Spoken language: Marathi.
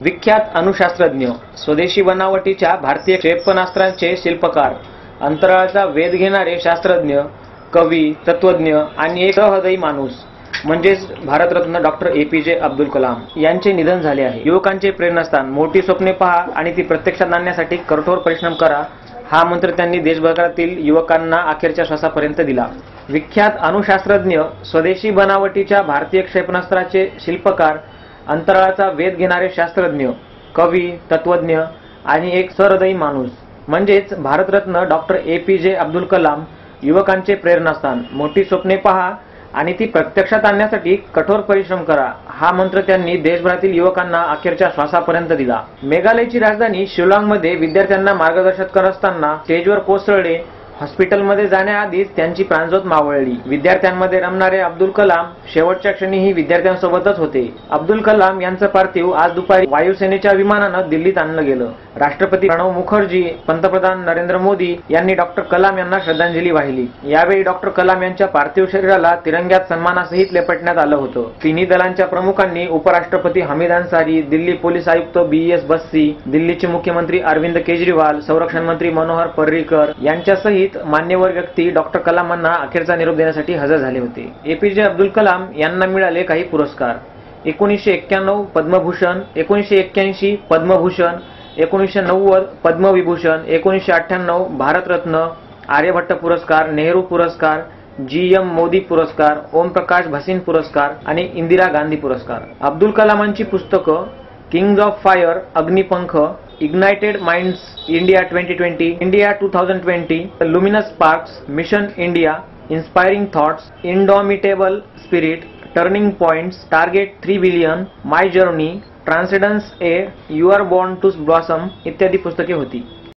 विख्यात अणुशास्त्रज्ञ स्वदेशी बनावटीच्या भारतीय क्षेपणास्त्रांचे शिल्पकार अंतराळाचा वेध घेणारे शास्त्रज्ञ कवी तत्वज्ञ आणि एक सहृदयी माणूस म्हणजेच Bharat Ratna doctor A P J Abdul Kalam यांचे निधन झाले आहे. युवकांचे प्रेरणास्थान मोठी स्वप्ने पहा आणि ती प्रत्यक्षात आणण्यासाठी कठोर परिश्रम करा हा मंत्र त्यांनी देशभरातील युवकांना अखेरच्या श्वासापर्यंत दिला. विख्यात अणुशास्त्रज्ञ स्वदेशी बनावटीच्या भारतीय क्षेपणास्त्राचे शिल्पकार अंतराळाचा वेध घेणारे शास्त्रज्ञ कवी तत्वज्ञ आणि एक सहृदयी माणूस. म्हणजेच Bharat Ratna doctor A P J Abdul Kalam युवकांचे प्रेरणास्थान. मोठी स्वप्ने पहा आणि ती प्रत्यक्षात आणण्यासाठी कठोर परिश्रम करा. हा मंत्र त्यांनी देशभरातील युवकांना अखेरच्या श्वासापर्यंत दिला. मेघालयची राजधानी शिलांगमध्ये विद्यार्थ्यांना मार्गदर्शन करत असताना स्टेजवर कोसळले हॉस्पिटलमध्ये जाण्याआधीच त्यांची प्राणज्योत मावळली. विद्यार्थ्यांमध्ये रमणारे अब्दुल कलाम शेवटच्या क्षणीही विद्यार्थ्यांसोबतच होते. अब्दुल कलाम यांचं पार्थिव आज दुपारी वायुसेनेच्या विमानानं दिल्लीत आणलं गेलं. राष्ट्रपती प्रणव मुखर्जी पंतप्रधान नरेंद्र मोदी यांनी डॉक्टर कलाम यांना श्रद्धांजली वाहिली. यावेळी डॉक्टर कलाम यांच्या पार्थिव शरीराला तिरंग्यात सन्मानासहित लेपटण्यात आलं होतं. तिन्ही दलांच्या प्रमुखांनी उपराष्ट्रपती हमीद अन्सारी दिल्ली पोलीस आयुक्त बी एस बस्सी दिल्लीचे मुख्यमंत्री अरविंद केजरीवाल संरक्षण मंत्री मनोहर पर्रीकर यांच्यासहित मान्यवर व्यक्ती डॉक्टर कलामांना अखेरचा निरोप देण्यासाठी हजर झाले होते. एपीजे अब्दुल कलाम यांना मिळाले काही पुरस्कार. एकोणीसशे एक्क्याण्णव पद्मभूषण एकोणीसशे एक्क्याऐंशी पद्मभूषण एकोणीसशे नव्वद पद्मविभूषण एकोणीसशे अठ्ठ्याण्णव भारतरत्न आर्यभट्ट पुरस्कार नेहरू पुरस्कार जी एम मोदी पुरस्कार ओमप्रकाश भसीन पुरस्कार आणि इंदिरा गांधी पुरस्कार. अब्दुल कलामांची पुस्तकं wings of fire Agnipankh ignited minds India twenty twenty India two thousand twenty luminous sparks mission India inspiring thoughts indomitable spirit turning points target three billion my journey transcendence a you are born to blossom इत्यादी पुस्तके होती।